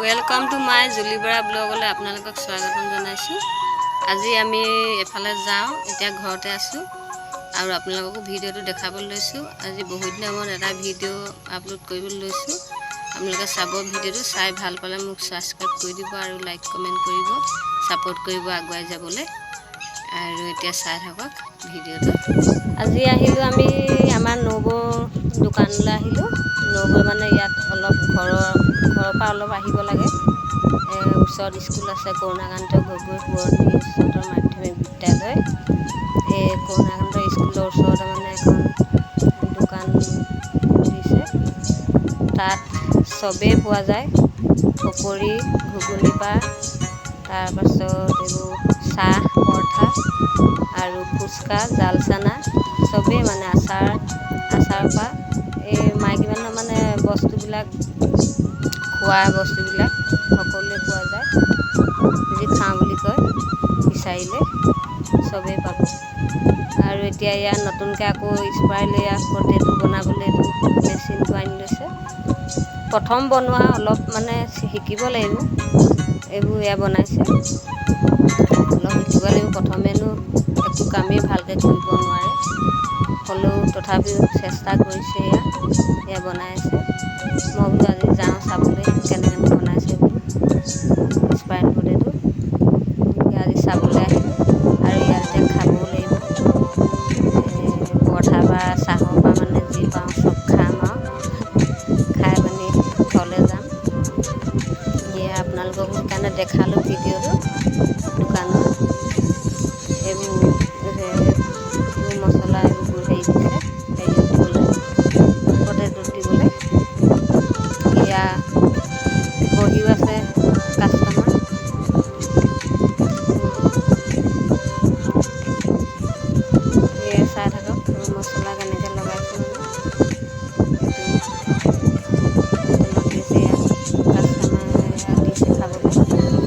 Welcome to my Juli Bora ব্লগলৈ আপোনালোকক স্বাগতম জনাইছোঁ। আজি আমি এফালে যাওঁ, এতিয়া ঘৰতে আছোঁ আৰু আপোনালোককো ভিডিঅ'টো দেখাবলৈ লৈছোঁ। আজি বহুত দিনৰ মূৰত এটা ভিডিঅ' আপলোড কৰিবলৈ লৈছোঁ। আপোনালোকে চাব ভিডিঅ'টো, চাই ভালো পালে মোক ছাবস্ক্ৰাইব কৰি দিব আৰু লাইক কমেণ্ট কৰিব ছাপোৰ্ট কৰিব আগুৱাই যাবলৈ। আৰু এতিয়া চাই থাকক ভিডিঅ'টো। আজি আহিলোঁ আমি আমাৰ নবৌৰ দোকানলৈ আহিলোঁ। নবৌ মানে ইয়াত অলপ ঘৰৰ পৰা অলপ আহিব লাগে। ওচৰত স্কুল আছে কৰুণাকান্ত গগৈ পুৰণি উচ্চতৰ মাধ্যমিক বিদ্যালয়। এই কৰুণাকান্ত স্কুলৰ ওচৰতে মানে এখন দোকান দিছে তাত চবেই পোৱা যায়। পকৰি ঘুগুনি পা তাৰপাছত এইবোৰ চাহ পৰঠা আৰু ফুচকা জাল চানা চবেই মানে আচাৰ আচাৰৰ পৰা। এই মাইকী মানুহৰ মানে বস্তুবিলাক খোৱা বস্তুবিলাক সকলোৱে পোৱা যায়। যদি খাওঁ বুলি কয় বিচাৰিলে চবেই পাব। আৰু এতিয়া ইয়াত নতুনকৈ আকৌ স্প্ৰাইল এয়া পটেটো বনাবলৈ মেচিনটো আনি লৈছে। প্ৰথম বনোৱা অলপ মানে শিকিব লাগিব এইবোৰ এয়া বনাইছে। অলপ শিকিব লাগিব প্ৰথমেনো একো কামেই ভালকৈ কৰিব নোৱাৰে। হ'লেও তথাপিও চেষ্টা কৰিছে এয়া এয়া বনাই আছে। মই চাবলৈ আৰু ইয়াত খাবও লাগিব পৰঠা বা চাহৰ পৰা মানে যি পাওঁ চব খাম আৰু। খাই পিনি ঘৰলৈ যাম। এয়া আপোনালোকক সেইকাৰণে দেখালোঁ ভিডিঅ'টো দোকানৰ। এইবোৰ মছলা এইবোৰ হেৰি দিছে। ছাগল